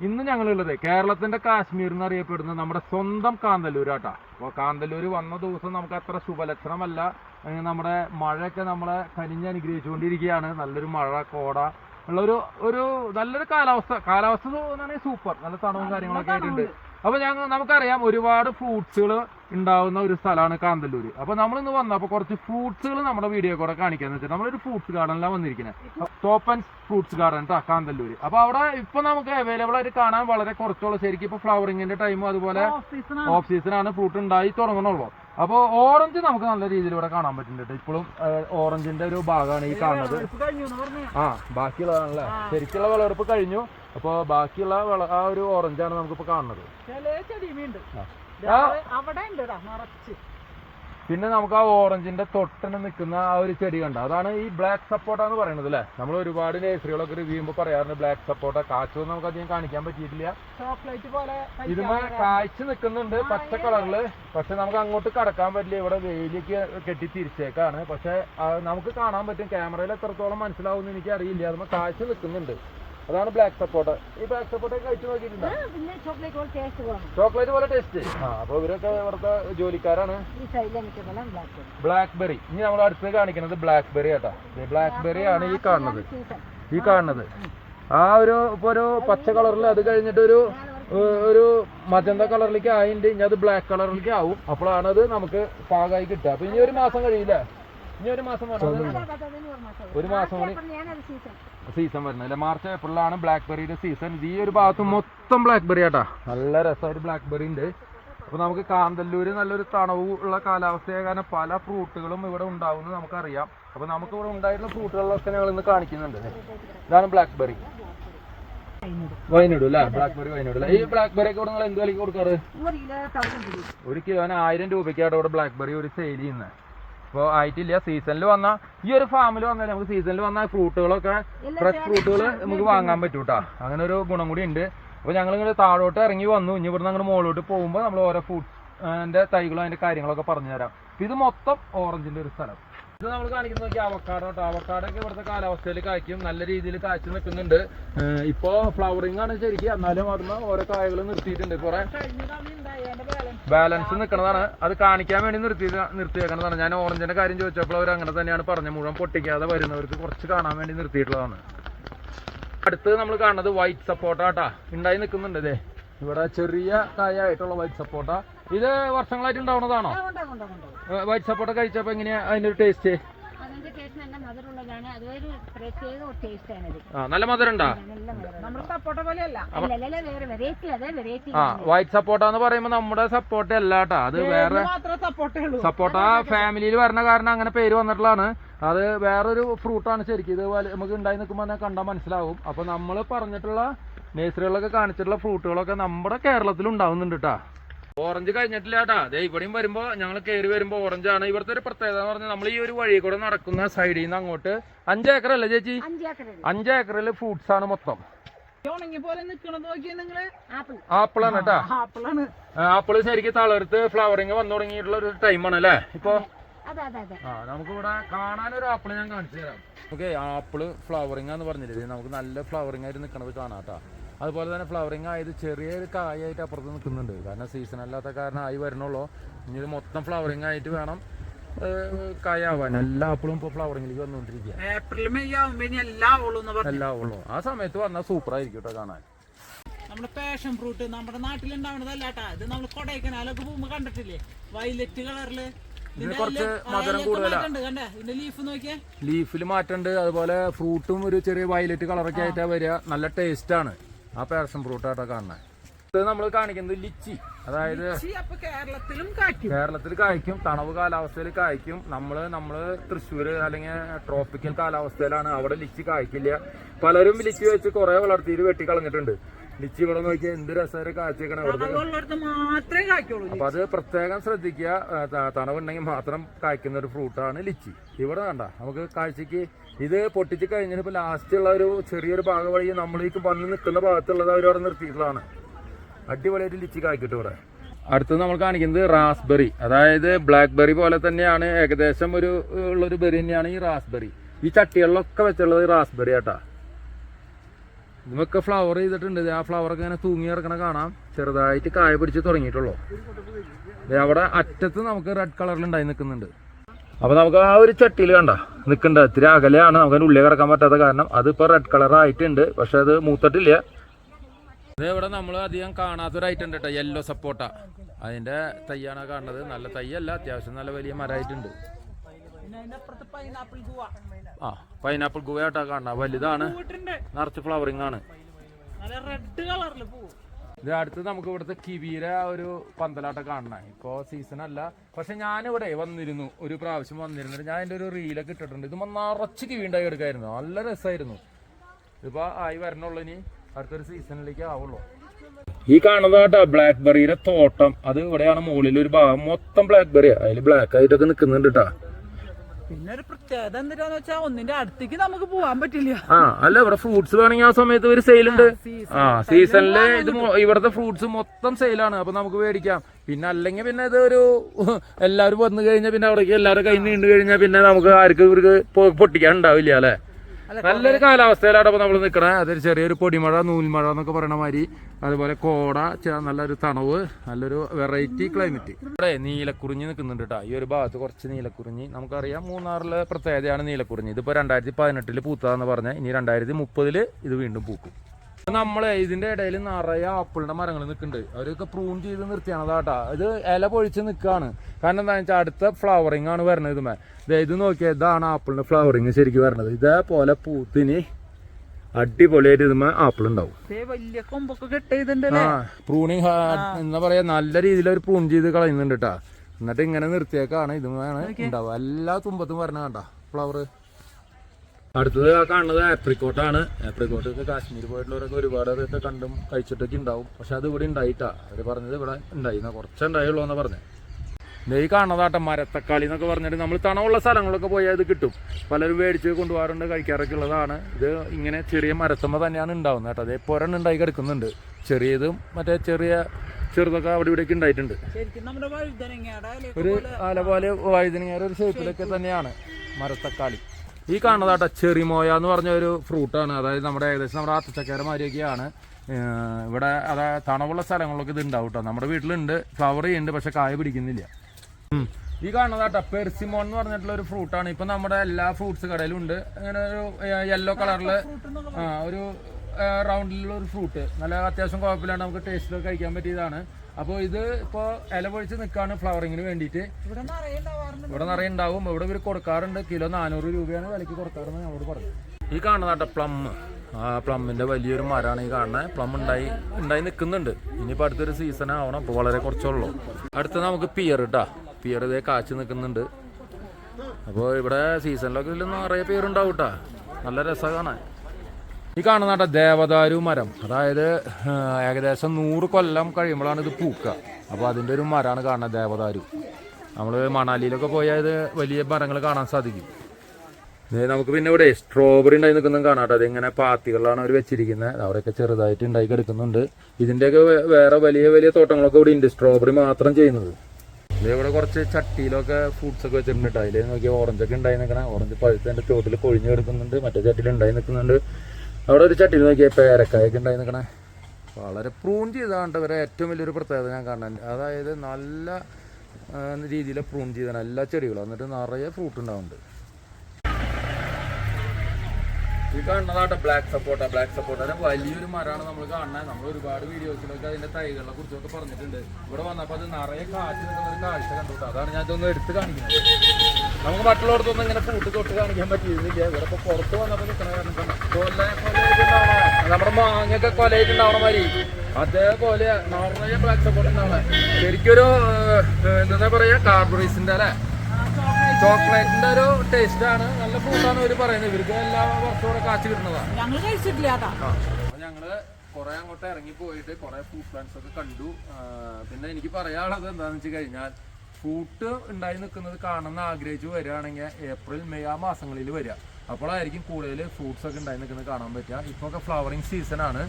ഇന്ന് ഞങ്ങളുള്ളത് കേരളത്തിന്റെ കാശ്മീർ എന്ന് അറിയപ്പെടുന്ന നമ്മുടെ സ്വന്തം കാന്തല്ലൂരാട്ടാ. അപ്പോൾ കാന്തല്ലൂർ വന്ന ദിവസം നമുക്ക് അത്ര ശുഭലക്ഷണമല്ല. നമ്മുടെ മഴയൊക്കെ നമ്മളെ കനിഞ്ഞ് അനുഗ്രഹിച്ചുകൊണ്ടിരിക്കുകയാണ്. നല്ലൊരു മഴ കോട ഉള്ളൊരു ഒരു നല്ലൊരു കാലാവസ്ഥ. കാലാവസ്ഥ തോന്നുകയാണെങ്കിൽ സൂപ്പർ. നല്ല തണുവും കാര്യങ്ങളൊക്കെ ആയിട്ടുണ്ട്. അപ്പൊ ഞങ്ങൾ നമുക്കറിയാം ഒരുപാട് ഫ്രൂട്ട്സുകൾ ഉണ്ടാവുന്ന ഒരു സ്ഥലമാണ് കാന്തല്ലൂര്. അപ്പൊ നമ്മൾ ഇന്ന് വന്നപ്പോ കുറച്ച് ഫ്രൂട്ട്സുകൾ നമ്മുടെ വീഡിയോ കൂടെ കാണിക്കാന്ന് വെച്ചാൽ നമ്മളൊരു ഫ്രൂട്ട്സ് ഗാർഡനിലാണ് വന്നിരിക്കുന്നത് ടോപ്പ് ആൻഡ് ഫ്രൂട്ട്സ് ഗാർഡൻ ട്ടാ കാന്തല്ലൂര്. അപ്പൊ അവിടെ ഇപ്പൊ നമുക്ക് അവൈലബിൾ ആയിട്ട് കാണാൻ വളരെ കുറച്ചുള്ള. ശരിക്കും ഇപ്പൊ ഫ്ലവറിങ്ങിന്റെ ടൈമും അതുപോലെ ഓഫ് സീസണാണ് ആണ്. ഫ്രൂട്ട് ഉണ്ടായി തുടങ്ങണുള്ളൂ അപ്പൊ ഓറഞ്ച് നമുക്ക് നല്ല രീതിയിൽ ഇവിടെ കാണാൻ പറ്റുന്നുണ്ട്. ഇപ്പോഴും ഓറഞ്ചിന്റെ ഒരു ഭാഗമാണ് ഈ കാണുന്നത്. ആ ബാക്കിയുള്ളതാണല്ലേ? ശരിക്കുള്ള വിളവെടുപ്പ് കഴിഞ്ഞു. അപ്പോൾ ബാക്കിയുള്ള ആ ഒരു ഓറഞ്ചാണ് നമുക്കിപ്പോൾ കാണുന്നത്. അവിടെ നിറച്ച് പിന്നെ നമുക്ക് ആ ഓറഞ്ചിന്റെ തൊട്ടന് നിൽക്കുന്ന ആ ഒരു ചെടി കണ്ട? അതാണ് ഈ ബ്ലാക്ക് സപ്പോർട്ട എന്ന് പറയുന്നത് അല്ലേ നമ്മൾ ഒരുപാട് നേഴ്സറികളൊക്കെ റിവ്യൂ ചെയ്യുമ്പോൾ പറയാറുണ്ട് ബ്ലാക്ക് സപ്പോർട്ട കാച്ചൊന്നും നമുക്ക് അധികം കാണിക്കാൻ പറ്റിയിട്ടില്ല. ചോക്ലേറ്റ് പോലെ ഇതുമേ കായ്ച്ചു നിൽക്കുന്നുണ്ട് പച്ച കളറിൽ പക്ഷെ നമുക്ക് അങ്ങോട്ട് കടക്കാൻ പറ്റില്ല. ഇവിടെ വെയിലേക്ക് കെട്ടി തിരിച്ചേക്കാണ്. പക്ഷെ നമുക്ക് കാണാൻ പറ്റും. ക്യാമറയിൽ എത്രത്തോളം മനസ്സിലാവും എനിക്ക് അറിയില്ല അതുമ്മ കാഴ്ച നിൽക്കുന്നുണ്ട്. അതാണ് ബ്ലാക്ക് സപ്പോർട്ട ഈ ബ്ലാക്ക് സപ്പോർട്ട കഴിച്ചു നോക്കിയിട്ടുണ്ട്? ചോക്ലേറ്റ് പോലെ ടേസ്റ്റ് ആ അപ്പൊ ഇവരൊക്കെ ഇവിടുത്തെ ജോലിക്കാരാണ്. ബ്ലാക്ക് ബെറി ഇനി നമ്മൾ അടുത്ത് കാണിക്കുന്നത് ബ്ലാക്ക് ബെറി ആട്ടാ. ബ്ലാക്ക് ബെറി ആണ് ഈ കാണുന്നത്. ഈ കാണുന്നത്. ആ ഒരു ഇപ്പൊ ഒരു പച്ച കളറിൽ അത് കഴിഞ്ഞിട്ട് ഒരു ഒരു മജന്ത കളറിലേക്ക് ആയിണ്ട്. ഇനി അത് ബ്ലാക്ക് കളറിലേക്ക് ആവും. അപ്പോഴാണ് അത് നമുക്ക് പാകമായി കിട്ടുക. അപ്പൊ ഇനി ഒരു മാസം കഴിയില്ല? ഇനി ഒരു മാസം ഒരു മാസം കൂടി സീസൺ വരുന്നത് അല്ലെ? മാർച്ച് ഏപ്രിലാണ് ബ്ലാക്ക് ബെറിയുടെ സീസൺ ഈ ഒരു ഭാഗത്ത് മൊത്തം ബ്ലാക്ക് ബെറി ആട്ടാ. നല്ല രസമായിട്ട് ബ്ലാക്ക് ബെറി ഉണ്ട്. അപ്പൊ നമുക്ക് കാന്തല്ലൂര് നല്ലൊരു തണവ് ഉള്ള കാലാവസ്ഥയായ കാരണം പല ഫ്രൂട്ടുകളും ഇവിടെ ഉണ്ടാവുന്നത് നമുക്കറിയാം. അപ്പൊ നമുക്ക് ഇവിടെ ഉണ്ടായിട്ടുള്ള ഫ്രൂട്ടുകളിലൊക്കെ ഞങ്ങൾ ഇന്ന് കാണിക്കുന്നുണ്ട്. ഇതാണ് ബ്ലാക്ക് ബെറി വൈനിടും അല്ലേ? ബ്ലാക്ക് ബെറി വൈനിടും ഈ ബ്ലാക്ക് ബെറി ഒക്കെ നിങ്ങൾ എന്ത് വിലക്ക് കൊടുക്കാറ്? ഒരു ഒരു കിലോന് ആയിരം രൂപയ്ക്കാണ് ഇവിടെ ബ്ലാക്ക് ബെറി ഒരു സെയിൽ ചെയ്യുന്നത്. അപ്പോൾ ആയിട്ടില്ല. സീസണിൽ വന്ന ഈ ഒരു ഫാമിൽ വന്നാൽ നമുക്ക് സീസണിൽ വന്ന ഫ്രൂട്ടുകളൊക്കെ ഫ്രഷ് ഫ്രൂട്ടുകൾ നമുക്ക് വാങ്ങാൻ പറ്റൂ കേട്ടോ അങ്ങനെ ഒരു ഗുണം കൂടി ഉണ്ട്. അപ്പോൾ ഞങ്ങൾ ഇങ്ങനെ താഴോട്ട് ഇറങ്ങി വന്നു. ഇനി ഇവിടുന്ന് അങ്ങോട്ട് മുകളിലോട്ട് പോകുമ്പോൾ നമ്മൾ ഓരോ ഫ്രൂട്ട് തൈകളും അതിന്റെ കാര്യങ്ങളൊക്കെ പറഞ്ഞു തരാം ഇത് മൊത്തം ഓറഞ്ചിന്റെ ഒരു സ്ഥലം. ഇത് നമ്മൾ കാണിക്കുന്നത് നോക്കി അവക്കാട് കേട്ടോ അവക്കാട് ഒക്കെ ഇവിടുത്തെ കാലാവസ്ഥയിൽ കായ്ക്കും. നല്ല രീതിയിൽ കായ്ച്ചു നിൽക്കുന്നുണ്ട്. ഇപ്പോ ഫ്ലവറിംഗ് ആണ് ശരിക്കും. എന്നാലും അവിടുന്ന് ഓരോ കായകൾ നിർത്തിയിട്ടുണ്ട്. കുറെ ബാലൻസ് നിൽക്കുന്നതാണ് അത് കാണിക്കാൻ വേണ്ടി നിർത്തി നിർത്തിയേക്കുന്നതാണ് ഞാൻ ഓറഞ്ചിന്റെ കാര്യം ചോദിച്ചപ്പോൾ അവർ അങ്ങനെ തന്നെയാണ് പറഞ്ഞത്. മുഴുവൻ പൊട്ടിക്കാതെ വരുന്നവർക്ക് കുറച്ച് കാണാൻ വേണ്ടി നിർത്തിയിട്ടുള്ളതാണ്. അടുത്ത് നമ്മൾ കാണുന്നത് വൈറ്റ് സപ്പോർട്ട കേട്ടാ ഉണ്ടായി നിൽക്കുന്നുണ്ട് ഇതേ. ഇവിടെ ചെറിയ കായ ആയിട്ടുള്ള വൈറ്റ് സപ്പോട്ട. ഇത് വർഷങ്ങളായിട്ട് ഉണ്ടാവുന്നതാണോ വൈറ്റ് സപ്പോട്ട കഴിച്ചപ്പോ എങ്ങനെയാ അതിന്റെ ഒരു ടേസ്റ്റ് നല്ല മധുരണ്ടാ സപ്പോട്ട വൈറ്റ് സപ്പോർട്ട എന്ന് പറയുമ്പോ നമ്മുടെ സപ്പോർട്ട് അല്ലാട്ടാ അത് വേറെ മാത്രമേ സപ്പോർട്ടേ സപ്പോട്ട ഫാമിലിയിൽ വരണ കാരണം അങ്ങനെ പേര് വന്നിട്ടുള്ളതാണ്. അത് വേറൊരു ഫ്രൂട്ടാണ് ശരിക്കും. ഇത് നമുക്ക് ഉണ്ടായി നിൽക്കുമ്പോൾ തന്നെ കണ്ടാൽ മനസ്സിലാവും. അപ്പൊ നമ്മൾ പറഞ്ഞിട്ടുള്ള നേഴ്സറികളിലൊക്കെ കാണിച്ചിട്ടുള്ള ഫ്രൂട്ടുകളൊക്കെ നമ്മുടെ കേരളത്തിൽ ഉണ്ടാവുന്നുണ്ട് കേട്ടാ ഓറഞ്ച് കഴിഞ്ഞിട്ടില്ല കേട്ടാ ദേ ഇവിടെയും വരുമ്പോ ഞങ്ങൾ കയറി വരുമ്പോ ഓറഞ്ചാണ്. ഇവിടുത്തെ ഒരു പ്രത്യേകത എന്ന് പറഞ്ഞാൽ നമ്മൾ ഈ ഒരു വഴി കൂടെ നടക്കുന്ന സൈഡിൽ നിന്ന് അങ്ങോട്ട് അഞ്ച് ഏക്കർ അല്ലേ ചേച്ചി? അഞ്ച് ഏക്കറിൽ ഫ്രൂട്ട്സ് ആണ് മൊത്തം. നിക്കണത് ആപ്പിളാണ് കേട്ടാ ആപ്പിൾ ആപ്പിൾ ശരിക്കും തളർത്ത് ഫ്ലവറിങ് വന്നു തുടങ്ങിയിട്ടുള്ള ഒരു ടൈമാണ് അല്ലേ ഇപ്പൊ അതെ അതെ അതെ ആ ആപ്പിൾ കാണാനൊരു ആപ്പിൾ ഞാൻ കാണിച്ചു തരാം. ഓക്കെ ആപ്പിൾ ഫ്ലവറിംഗ് ആന്ന് പറഞ്ഞില്ലേ നമുക്ക് നല്ല ഫ്ലവറിംഗ് ആയിട്ട് നിൽക്കണത് കാണാം കേട്ടോ അതുപോലെ തന്നെ ഫ്ലവറിങ് ആയത് ചെറിയൊരു കായായിട്ട് അപ്പുറത്ത് നിൽക്കുന്നുണ്ട്. കാരണം സീസൺ അല്ലാത്ത കാരണം ആയി വരണുള്ളൂ ഇനി ഇത് മൊത്തം ഫ്ലവറിങ് ആയിട്ട് വേണം കായാവാൻ. എല്ലാ ആപ്പിളും ഇപ്പോൾ ഫ്ലവറിംഗിലേക്ക് വന്നുകൊണ്ടിരിക്കുക ഏപ്രിൽ മെയ് ആവുമ്പോൾ ഇനി എല്ലാം ആവുള്ളൂ പറഞ്ഞു. എല്ലാ ഉള്ളൂ ആ സമയത്ത് വന്നാൽ സൂപ്പർ ആയിരിക്കും കേട്ടോ കാണാൻ. നമ്മുടെ പാഷൻ ഫ്രൂട്ട് നമ്മുടെ നാട്ടിലുണ്ടാവണതല്ല കേട്ടാ ഇത് നമ്മൾ കൊടൈക്കനാലൊക്കെ പോകുമ്പോ കണ്ടിട്ടില്ലേ? വയലറ്റ് കളറിൽ കുറച്ച് മധുരം ലീഫിൽ മാറ്റുണ്ട്. അതുപോലെ ഫ്രൂട്ടും ഒരു ചെറിയ വയലറ്റ് കളറൊക്കെ ആയിട്ടാണ് വരിക. നല്ല ടേസ്റ്റ് ആണ്. ആ പാഷൻ ഫ്രൂട്ടായിട്ടാ കാണുന്നത് ഇത് നമ്മൾ കാണിക്കുന്നത് ലിച്ചി. അതായത് കേരളത്തിലും കായ്ക്കും. കേരളത്തിൽ കായ്ക്കും തണവ് കാലാവസ്ഥയിൽ കായ്ക്കും. നമ്മൾ നമ്മൾ തൃശ്ശൂര് അല്ലെങ്കിൽ ട്രോപ്പിക്കൽ കാലാവസ്ഥയിലാണ് അവിടെ ലിച്ചി കായ്ക്കില്ല. പലരും ലിച്ചി വെച്ച് കുറെ വളർത്തിയിട്ട് വെട്ടി കളഞ്ഞിട്ടുണ്ട്. ലിച്ചി ഇവിടെ നോക്കിയാൽ എന്ത് രസകര കാഴ്ചയൊക്കെയാണ് അവിടെ മാത്രമേ കായ്ക്കുള്ളൂ അപ്പൊ അത് പ്രത്യേകം ശ്രദ്ധിക്കുക തണവുണ്ടെങ്കിൽ മാത്രം കായ്ക്കുന്ന ഒരു ഫ്രൂട്ടാണ് ലിച്ചി. ഇവിടെ കണ്ട നമുക്ക് കാഴ്ചക്ക് ഇത് പൊട്ടിച്ച് കഴിഞ്ഞിട്ട് ഇപ്പൊ ലാസ്റ്റ് ഉള്ള ഒരു ചെറിയൊരു ഭാഗം വഴി നമ്മളേക്ക് വന്ന് നിൽക്കുന്ന ഭാഗത്തുള്ളത് അവരവിടെ നിർത്തിയിട്ടുള്ളതാണ്. അടിപൊളിയായിട്ട് ലിച്ചി കായ്ക്കിട്ടു ഇവിടെ. അടുത്തത് നമ്മൾ കാണിക്കുന്നത് റാസ്ബെറി അതായത് ബ്ലാക്ക് ബെറി പോലെ തന്നെയാണ് ഏകദേശം ഒരു ഉള്ളൊരു ബെറി തന്നെയാണ് ഈ റാസ്ബെറി ഈ ചട്ടികളിലൊക്കെ വെച്ചുള്ളത് റാസ്ബെറി ആട്ടാ. ഇതൊക്കെ ഫ്ലവർ ചെയ്തിട്ടുണ്ട്. ആ ഫ്ലവർ ഒക്കെ ഇങ്ങനെ തൂങ്ങി കിടക്കണ കാണാം. ചെറുതായിട്ട് കായ പിടിച്ച് തുടങ്ങിയിട്ടുള്ളൂ. അവിടെ അറ്റത്ത് നമുക്ക് റെഡ് കളറിൽ ഉണ്ടായി നിൽക്കുന്നുണ്ട്. അപ്പൊ നമുക്ക് ആ ഒരു ചട്ടിയിൽ കണ്ട നിൽക്കണ്ട. ഇത്തിരി അകലെയാണ്. നമുക്ക് ഉള്ളിൽ കിടക്കാൻ പറ്റാത്ത കാരണം അതിപ്പോ റെഡ് കളർ ആയിട്ടുണ്ട്. പക്ഷെ അത് മൂത്തട്ടില്ല. ഇവിടെ നമ്മൾ അധികം കാണാത്തൊരു ഐറ്റം ഉണ്ട് കേട്ടോ യെല്ലോ സപ്പോട്ട അതിന്റെ തയ്യാണ് കാണുന്നത്. നല്ല തയ്യല്ല അത്യാവശ്യം നല്ല വലിയ മരമായിട്ടുണ്ട് പിന്നെ അതിന്റെ അപ്പുറത്ത് പൈനാപ്പിൾ ഗുവ ആ പൈനാപ്പിൾ ഗുവയായിട്ടാ കാണണ വലുതാണ്. നിറച്ച് ഫ്ലവറിങ് ആണ്. ഇത് അടുത്ത് നമുക്ക് ഇവിടുത്തെ കിവിയിലെ ഒരു പന്തലാട്ടം കാണണേ ഇപ്പോ സീസൺ അല്ല. പക്ഷെ ഞാനിവിടെ വന്നിരുന്നു. ഒരു പ്രാവശ്യം വന്നിരുന്നു ഞാൻ എന്റെ ഒരു റീലൊക്കെ ഇട്ടിട്ടുണ്ട്. ഇത് നിറച്ച് കിവി ഉണ്ടായി എടുക്കായിരുന്നു. നല്ല രസമായിരുന്നു ഇതിപ്പോ ആയി വരണുള്ളൂ ഇനി അടുത്തൊരു സീസണിലേക്ക് ആവുള്ളൂ. ഈ കാണുന്നതാട്ടാ ബ്ലാക്ക് ബെറിയുടെ തോട്ടം. അത് ഇവിടെയാണ് മുകളിൽ ഒരു ഭാഗം. മൊത്തം ബ്ലാക്ക് ബെറിയാ അതിൽ ബ്ലാക്ക് ആയിട്ടൊക്കെ നിൽക്കുന്നുണ്ട് കേട്ടാ പിന്നെ ഒരു പ്രത്യേകത എന്താന്ന് വെച്ചാൽ ഒന്നിന്റെ അടുത്തേക്ക് നമുക്ക് പോവാൻ പറ്റില്ല. ആ അല്ല ഇവിടെ ഫ്രൂട്ട്സ് വേണമെങ്കിൽ ആ സമയത്ത് ഒരു സെയിൽ ഉണ്ട്. ആ സീസണിൽ ഇത് മൊ- ഇവിടുത്തെ ഫ്രൂട്ട്സ് മൊത്തം സെയിലാണ് അപ്പൊ നമുക്ക് മേടിക്കാം. പിന്നെ അല്ലെങ്കിൽ പിന്നെ ഇത് ഒരു എല്ലാവരും വന്നു കഴിഞ്ഞാൽ പിന്നെ അവിടേക്ക് എല്ലാവരും കൈ നീണ്ടു കഴിഞ്ഞാൽ പിന്നെ നമുക്ക് ആർക്കും ഇവർക്ക് പൊ- പൊട്ടിക്കാൻ ഉണ്ടാവില്ല അല്ല, നല്ലൊരു കാലാവസ്ഥയിലാണ് അപ്പൊ നമ്മൾ നിൽക്കണേ അതൊരു ചെറിയൊരു പൊടിമഴ നൂൽമഴ എന്നൊക്കെ പറയണ മാതിരി. അതുപോലെ കോട നല്ലൊരു തണവ് നല്ലൊരു വെറൈറ്റി ക്ലൈമറ്റ് ഇവിടെ നീലക്കുറിഞ്ഞി നിൽക്കുന്നുണ്ട് കേട്ടോ ഈ ഒരു ഭാഗത്ത് കുറച്ച് നീലക്കുറിഞ്ഞി. നമുക്കറിയാം മൂന്നാറിലെ പ്രത്യേകതയാണ് നീലക്കുറിഞ്ഞി. ഇതിപ്പോൾ രണ്ടായിരത്തി പതിനെട്ടിൽ പൂത്തതെന്ന് പറഞ്ഞാൽ ഇനി രണ്ടായിരത്തി മുപ്പതിൽ ഇത് വീണ്ടും പൂക്കും. നമ്മളെ ഇതിന്റെ ഇടയിൽ നിറയെ ആപ്പിളിന്റെ മരങ്ങൾ നിൽക്കുന്നുണ്ട് അവരൊക്കെ പ്രൂൺ ചെയ്ത് നിർത്തിയാണ് അതാട്ടാ ഇത് ഇല പൊഴിച്ച് നിൽക്കുകയാണ് കാരണം എന്താ വെച്ചാൽ അടുത്ത ഫ്ലവറിംഗ് ആണ് വരണത് ഇതുമേ. ഇത് നോക്കിയാൽ ഇതാണ് ആപ്പിളിന്റെ ഫ്ലവറിങ് ശരിക്കും വരണത്. ഇതേപോലെ പൂത്തിന് അടിപൊളിയായിട്ട് ഇതുമേ ആപ്പിൾ ഉണ്ടാവും ആ പ്രൂണിങ് എന്താ പറയാ നല്ല രീതിയിൽ ഒരു പ്രൂൺ ചെയ്ത് കളയുന്നുണ്ട് കേട്ടാ എന്നിട്ട് ഇങ്ങനെ നിർത്തിയേക്കാണ് ഇതുമാണ് ഉണ്ടാവുക. എല്ലാ തുമ്പത്തും വരണ കണ്ട ഫ്ലവർ അടുത്തത് ആ കാണുന്നത് ആപ്രിക്കോട്ടാണ്. ആപ്രിക്കോട്ട് ഒക്കെ കാശ്മീർ പോയിട്ടുള്ളവരൊക്കെ ഒരുപാട് അതൊക്കെ കണ്ടും കഴിച്ചിട്ടൊക്കെ ഉണ്ടാവും. പക്ഷെ അത് ഇവിടെ ഉണ്ടായിട്ടാ. അവർ പറഞ്ഞത് ഇവിടെ ഉണ്ടായി കുറച്ചേ ഉണ്ടായുള്ളൂ എന്നാ പറഞ്ഞത് നെയ് ഈ കാണുന്നതാട്ടെ മരത്തക്കാളി എന്നൊക്കെ പറഞ്ഞിട്ട് നമ്മൾ തണവുള്ള സ്ഥലങ്ങളൊക്കെ പോയാൽ ഇത് കിട്ടും. പലരും മേടിച്ച് കൊണ്ടുപോകാറുണ്ട് കഴിക്കാറൊക്കെ ഉള്ളതാണ്. ഇത് ഇങ്ങനെ ചെറിയ മരത്തമ്മ തന്നെയാണ് ഉണ്ടാവുന്നത് കേട്ടോ. അതേ പൊരണ് ഉണ്ടായി കിടക്കുന്നുണ്ട്. ചെറിയതും മറ്റേ ചെറിയ ചെറുതൊക്കെ അവിടെ ഇവിടെയൊക്കെ ഉണ്ടായിട്ടുണ്ട്. ഒരു ആല പോലെ വഴുതനങ്ങയുടെ ഒരു ഷേപ്പിലൊക്കെ തന്നെയാണ് മരത്തക്കാളി. ഈ കാണുന്നതാട്ടോ ചെറിമോയ എന്ന് പറഞ്ഞ ഒരു ഫ്രൂട്ടാണ്. അതായത് നമ്മുടെ ഏകദേശം നമ്മുടെ ആത്തച്ചക്കര മാതിരിയൊക്കെയാണ്. ഏഹ് ഇവിടെ അതായത് തണവുള്ള സ്ഥലങ്ങളിലൊക്കെ ഇത് ഉണ്ടാവും കേട്ടോ നമ്മുടെ വീട്ടിലുണ്ട് ഫ്ലവർ ചെയ്യുന്നുണ്ട് പക്ഷെ കായ പിടിക്കുന്നില്ല. ഈ കാണുന്നതാട്ടോ പെർസിമോൺ എന്ന് പറഞ്ഞിട്ടുള്ള ഒരു ഫ്രൂട്ടാണ്. ഇപ്പൊ നമ്മുടെ എല്ലാ ഫ്രൂട്ട്സ് കടയിലും ഉണ്ട്. അങ്ങനെ ഒരു യെല്ലോ കളറിൽ ഒരു റൗണ്ടിലുള്ള ഒരു ഫ്രൂട്ട്. നല്ല അത്യാവശ്യം കുഴപ്പമില്ലാണ്ട് നമുക്ക് ടേസ്റ്റിലൊക്കെ കഴിക്കാൻ പറ്റിയതാണ്. അപ്പോൾ ഇത് ഇപ്പോൾ ഇല പൊഴിച്ച് നിൽക്കുകയാണ് ഫ്ലവറിങ്ങിന് വേണ്ടിയിട്ട്. ഇവിടെ നിറയെ ഉണ്ടാവും. ഇവിടെ ഇവർ കൊടുക്കാറുണ്ട്. കിലോ നാനൂറ് രൂപയാണ് വിലയ്ക്ക് കൊടുക്കാറെന്ന് ഞങ്ങളോട് പറഞ്ഞു ഈ കാണുന്നതാട്ടെ പ്ലം. ആ പ്ലമ്മിന്റെ വലിയൊരു മരമാണ് ഈ കാണുന്നത് പ്ലം ഉണ്ടായി ഉണ്ടായി നിൽക്കുന്നുണ്ട് ഇനിയിപ്പോൾ അടുത്തൊരു സീസൺ ആവണം. അപ്പോൾ വളരെ കുറച്ചുള്ളൂ. അടുത്ത നമുക്ക് പിയർ ഇട്ടാ പിയർ ഇതേ കാച്ചു നിൽക്കുന്നുണ്ട് അപ്പോൾ ഇവിടെ സീസണിലൊക്കെ ഇല്ലെന്ന് നിറയെ പേരുണ്ടാവും കേട്ടാ നല്ല രസമാണ് കാണാൻ. ഈ കാണുന്ന ദേവദാരു മരം. അതായത് ഏകദേശം നൂറ് കൊല്ലം കഴിയുമ്പോഴാണ് ഇത് പൂക്കുക. അപ്പോൾ അതിന്റെ ഒരു മരമാണ് കാണുന്നത് ദേവദാരു. നമ്മൾ മണാലിയിലൊക്കെ പോയാൽ ഇത് വലിയ മരങ്ങൾ കാണാൻ സാധിക്കും. നമുക്ക് പിന്നെ ഇവിടെ സ്ട്രോബെറി ഉണ്ടായി നിൽക്കുന്നതും കാണാം കേട്ടോ. അതിങ്ങനെ പാത്തികളിലാണ് അവർ വെച്ചിരിക്കുന്നത്. അവരൊക്കെ ചെറുതായിട്ട് ഉണ്ടായി കിടക്കുന്നുണ്ട്. ഇതിന്റെയൊക്കെ വേറെ വലിയ വലിയ തോട്ടങ്ങളൊക്കെ ഇവിടെ ഉണ്ട് സ്ട്രോബെറി മാത്രം ചെയ്യുന്നത്. ഇവിടെ കുറച്ച് ചട്ടിയിലൊക്കെ ഫ്രൂട്ട്സ് ഒക്കെ വെച്ചിട്ടുണ്ട് അതിൽ നോക്കിയാൽ ഓറഞ്ചൊക്കെ ഉണ്ടായി നിൽക്കണേ. ഓറഞ്ച് പഴുത്തതിന്റെ ചോട്ടിൽ കൊഴിഞ്ഞ് കിടക്കുന്നുണ്ട്. മറ്റേ ചട്ടിയിൽ ഉണ്ടായി നിൽക്കുന്നുണ്ട്. അവിടെ ഒരു ചട്ടിയിൽ നോക്കിയാൽ പേരക്കായൊക്കെ ഉണ്ടായി നിൽക്കണേ. വളരെ പ്രൂൺ ചെയ്താണ് ഇവരെ ഏറ്റവും വലിയൊരു പ്രത്യേകത ഞാൻ കാണാൻ അതായത് നല്ല രീതിയിൽ പ്രൂൺ ചെയ്താണ് എല്ലാ ചെടികളും. എന്നിട്ട് നിറയെ ഫ്രൂട്ട് ഉണ്ടാവുന്നുണ്ട്. ഈ കാണുന്നതാട്ടെ ബ്ലാക്ക് സപ്പോർട്ട ബ്ലാക്ക് സപ്പോർട്ട വലിയൊരു മരമാണ് നമ്മൾ കാണുന്നത്. നമ്മൾ ഒരുപാട് വീഡിയോസിലൊക്കെ അതിന്റെ തൈകളെ കുറിച്ചൊക്കെ പറഞ്ഞിട്ടുണ്ട്. ഇവിടെ വന്നപ്പോൾ അത് നിറയെ കാറ്റ് നിൽക്കുന്ന ഒരു കാഴ്ച കണ്ടു അതാണ് ഞാൻ ഇതൊന്ന് എടുത്ത് കാണിക്കുന്നത്. നമുക്ക് മറ്റുള്ളവർക്കൊന്നും ഇങ്ങനെ ഫ്രൂട്ട് തൊട്ട് കാണിക്കാൻ പറ്റിയിരുന്നില്ല. ഇവിടെ ഇപ്പൊ പുറത്ത് വന്നപ്പോൾ നിൽക്കണ കാരണം നമ്മുടെ മാങ്ങയൊക്കെ കൊലയിട്ടുണ്ടാവണ മാതിരി. അതേപോലെ നിറയെ ബ്ലാക്ക് സപ്പോർട്ട് ഉണ്ടാവണേ ശരിക്കൊരു എന്താ പറയാ കാർബറീസിന്റെ അല്ലേ? ചോക്ലേറ്റിന്റെ ഒരു ടേസ്റ്റ് ആണ്. നല്ല ഫ്രൂട്ടാണ് ഇവർ പറയുന്നത്. ഇവർക്ക് എല്ലാ വർഷവും കാച്ചു കിട്ടുന്നതാണ് ഞങ്ങൾ കഴിച്ചിട്ടില്ല ഞങ്ങൾ കുറെ അങ്ങോട്ട് ഇറങ്ങി പോയിട്ട് കുറെ ഫുഡ് പ്ലാന്റ്സ് ഒക്കെ കണ്ടു. പിന്നെ എനിക്ക് പറയാനുള്ളത് എന്താണെന്ന് വെച്ച് കഴിഞ്ഞാൽ ഫ്രൂട്ട് ഉണ്ടായി നിൽക്കുന്നത് കാണണമെന്ന് ആഗ്രഹിച്ചു വരികയാണെങ്കിൽ ഏപ്രിൽ മെയ് ആ മാസങ്ങളിൽ വരിക. അപ്പോഴായിരിക്കും കൂടുതൽ ഫ്രൂട്ട്സ് ഒക്കെ ഉണ്ടായി നിൽക്കുന്നത് കാണാൻ പറ്റുക. ഇപ്പോൾ ഒക്കെ ഫ്ലവറിങ് സീസൺ ആണ്.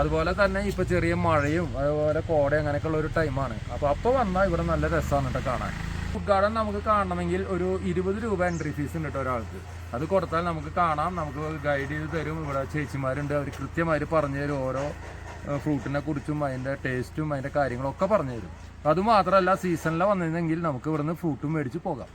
അതുപോലെ തന്നെ ഇപ്പോൾ ചെറിയ മഴയും അതുപോലെ കോട അങ്ങനെയൊക്കെ ഒരു ടൈമാണ് അപ്പോൾ അപ്പോൾ വന്നാൽ ഇവിടെ നല്ല രസമാണ് കേട്ടോ കാണാൻ. ഫുഡ് ഗാർഡൻ നമുക്ക് കാണണമെങ്കിൽ ഒരു ഇരുപത് രൂപ എൻട്രി ഫീസ് ഉണ്ട് കേട്ടോ ഒരാൾക്ക്. അത് കൊടുത്താൽ നമുക്ക് കാണാം. നമുക്ക് ഗൈഡ് ചെയ്ത് തരും. ഇവിടെ ചേച്ചിമാരുണ്ട്. അവർ കൃത്യമായിട്ട് പറഞ്ഞു തരും. ഓരോ ഫ്രൂട്ടിനെ കുറിച്ചും അതിന്റെ ടേസ്റ്റും അതിന്റെ കാര്യങ്ങളൊക്കെ പറഞ്ഞു തരും. അതുമാത്രമല്ല സീസണിൽ വന്നിരുന്നെങ്കിൽ നമുക്ക് ഇവിടുന്ന് ഫ്രൂട്ടും മേടിച്ച് പോകാം.